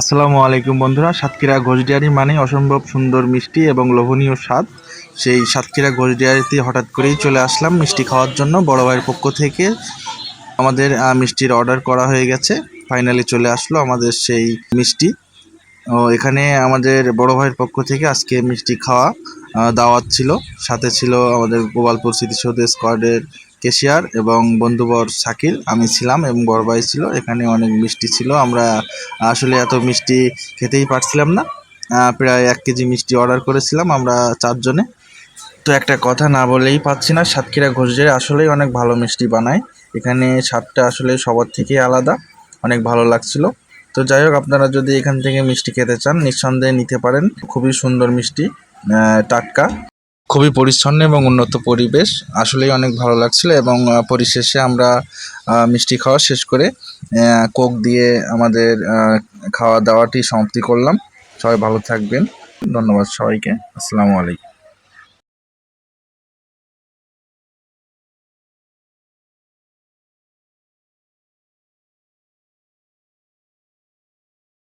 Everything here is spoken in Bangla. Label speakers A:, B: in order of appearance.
A: আসসালামু আলাইকুম বন্ধুরা, সাতক্ষীরা ঘোষডিয়ারি মানে অসম্ভব সুন্দর মিষ্টি এবং লোভনীয় স্বাদ। সেই সাতক্ষীরা ঘোষডিয়ারিতে হঠাৎ করেই চলে আসলাম মিষ্টি খাওয়ার জন্য। বড় ভাইয়ের পক্ষ থেকে আমাদের মিষ্টির অর্ডার করা হয়ে গেছে। ফাইনালি চলে আসলো আমাদের সেই মিষ্টি। ও, এখানে আমাদের বড় ভাইয়ের পক্ষ থেকে আজকে মিষ্টি খাওয়া দাওয়াত ছিল। সাথে ছিল আমাদের গোপালপুর স্মৃতিসৌধ স্কোয়াডের কেশিয়ার এবং বন্ধুবর শাকিল। আমি ছিলাম এবং বড় ভাই ছিল। এখানে অনেক মিষ্টি ছিল। আমরা আসলে এত মিষ্টি খেতেই পারছিলাম না। প্রায় এক কেজি মিষ্টি অর্ডার করেছিলাম আমরা চারজনে। তো একটা কথা না বলেই পাচ্ছি না, সাতক্ষীরা ঘোষজের আসলেই অনেক ভালো মিষ্টি বানায়। এখানে স্বাদটা আসলে সবার থেকেই আলাদা, অনেক ভালো লাগছিল। তো যাই হোক, আপনারা যদি এখান থেকে মিষ্টি খেতে চান, নিঃসন্দেহে নিতে পারেন। খুবই সুন্দর মিষ্টি টাটকা। খুবই পরিচ্ছন্ন এবং উন্নত পরিবেশ। আসলেই অনেক ভালো লাগছিল এবং পরিশেষে আমরা মিষ্টি খাওয়া শেষ করে কোক দিয়ে আমাদের খাওয়া দাওয়াটি সমাপ্তি করলাম। সবাই ভালো থাকবেন। ধন্যবাদ সবাইকে। আসসালামু আলাইকুম।